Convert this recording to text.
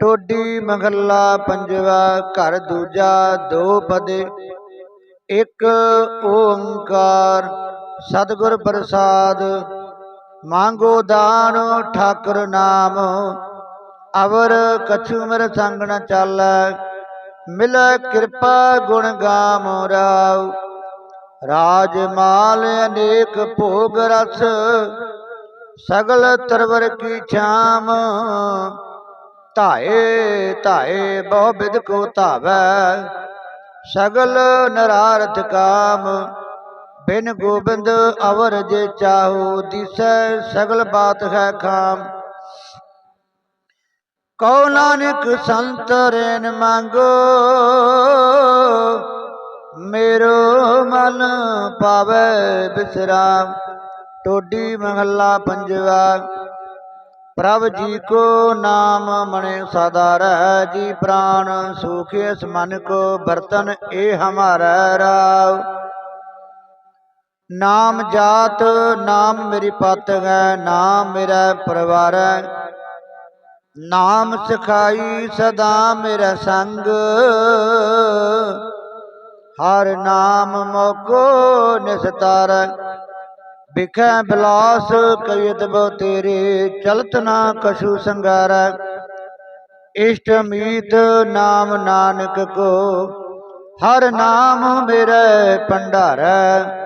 ਟੋਡੀ ਮਹੱਲਾ ਪੰਜਵਾ, ਘਰ ਦੂਜਾ ਦੋ ਪਦੇ। ਇੱਕ ਓੰਕਾਰ, ਸਤਿਗੁਰ ਪ੍ਰਸਾਦ। ਮੰਗੋ ਦਾਨ ਠਾਕੁਰ ਨਾਮ। ਅਵਰ ਕਛੂ ਮੇਰ ਸੰਗ ਨ ਚਾਲੈ। ਮਿਲੈ ਕਿਰਪਾ ਗੁਣ ਗਾਮ ਰਾਵ ਰਾਜ ਮਾਲ ਅਨੇਕ ਭੋਗ ਰਸ। ਸਗਲ ਤਰਵਰ ਕੀ ਛਾਮ। ਧਾਏ ਧਾਏ ਬਹੁ ਬਿਦ ਕੋ ਧਾਵੈ। ਸਗਲ ਨਰਾਰਥ ਕਾਮ, ਬਿਨ ਗੋਬਿੰਦ ਅਵਰ ਜੇ ਚਾਹੋ ਦਿਸੈ, ਸਗਲ ਬਾਤ ਹੈ ਖਾਮ। ਕਉ ਨਾਨਕ ਸੰਤ ਰੇਨ ਮੰਗੋ, ਮੇਰੋ ਮਨ ਪਾਵੇ ਬਿਸਰਾਮ। ਟੋਡੀ ਮਹੱਲਾ ਪੰਜਵਾ। ਪ੍ਰਭ ਜੀ ਕੋ ਨਾਮ ਮਣੇ ਸਦਾ ਰਹਿ ਜੀ ਪ੍ਰਾਨ, ਸੁਖੇ ਇਸ ਮਨ ਕੋ ਬਰਤਨ ਇਹ ਹਮਾਰਾ ਰਾਵ। ਨਾਮ ਜਾਤ, ਨਾਮ ਮੇਰੀ ਪਤ ਹੈ, ਨਾਮ ਮੇਰਾ ਪਰਿਵਾਰ ਹੈ। ਨਾਮ ਸਿਖਾਈ ਸਦਾ ਮੇਰਾ ਸੰਗ। ਹਰ ਨਾਮ ਮੋਕੋ ਨਿਸਤਾਰ। ਬਿਖੈ ਬਿਲਾਸ ਕਇਤ ਬੋ ਤੇਰੇ, ਚਲਤ ਨਾ ਕਛੂ ਸੰਗਾਰ। ਇਸ਼ਟ ਮੀਤ ਨਾਮ ਨਾਨਕ ਕੋ, ਹਰ ਨਾਮ ਮੇਰੇ ਭੰਡਾਰੈ।